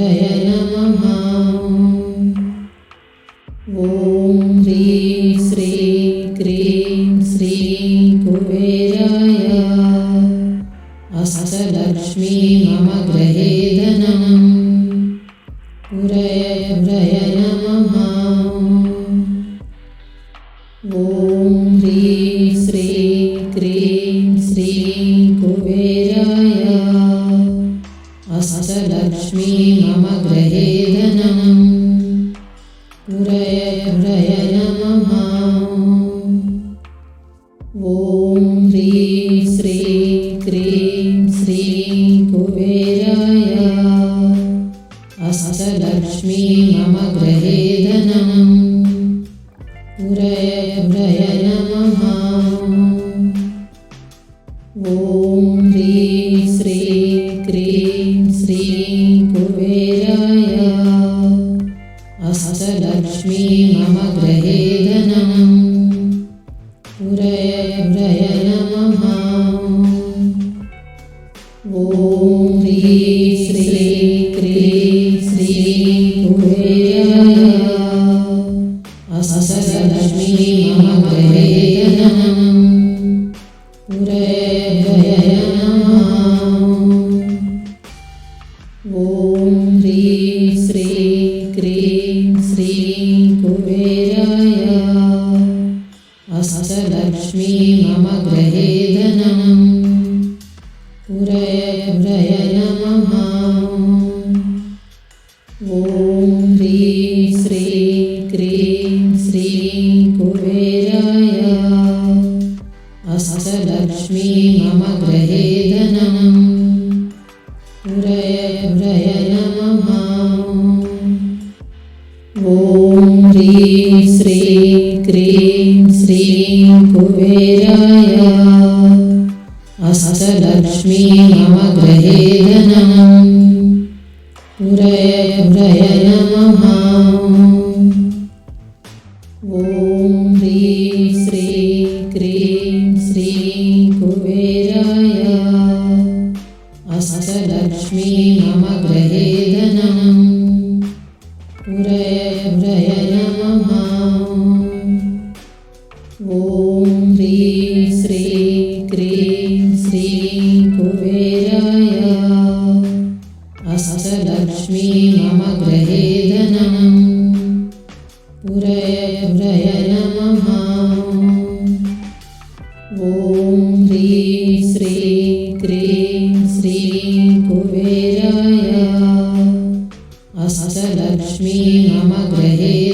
पुरय नमः ॐ ह्रीं श्रीं क्रीं श्रीं कुबेराय अष्टलक्ष्मी मम गृहे धनम् पुरय पुरय नमः ॐ ह्रीं श्रीं क्रीं अष्टलक्ष्मी मम गृहे धनम् पुरय पुरय नमः। ॐ ह्रीं श्रीं क्रीं श्रीं कुबेराय अष्टलक्ष्मी मम गृहे धनम् पुरय पुरय नमः। ॐ ह्रीं श्रीं क्रीं अष्टलक्ष्मी मम गृहे धनम् पुरय पुरय नमः। ॐ ह्रीं श्रीं क्रीं श्रीं कुबेराय अष्टलक्ष्मी मम गृहे धनम्। पुरय पुरय नमः। ॐ ह्रीं श्रीं क्रीं श्रीं कुबेराय अष्टलक्ष्मी मम गृहे धनम्। पुरय पुरय नमः। ॐ ह्रीं श्रीं क्रीं श्रीं कुबेराय अष्टलक्ष्मी मम गृहे धनम् पुरय पुरय नमः ॐ ह्रीं श्रीं क्रीं श्रीं कुबेराय अष्टलक्ष्मी मम गृहे धनम् पुरय पुरय नमः ॐ ह्रीं श्रीं क्रीं श्रीं कुबेराय। अष्टलक्ष्मी मम गृहे धनम् पुरय पुरय नमः। ॐ ह्रीं श्रीं क्रीं श्रीं कुबेराय। अष्टलक्ष्मी मम गृहे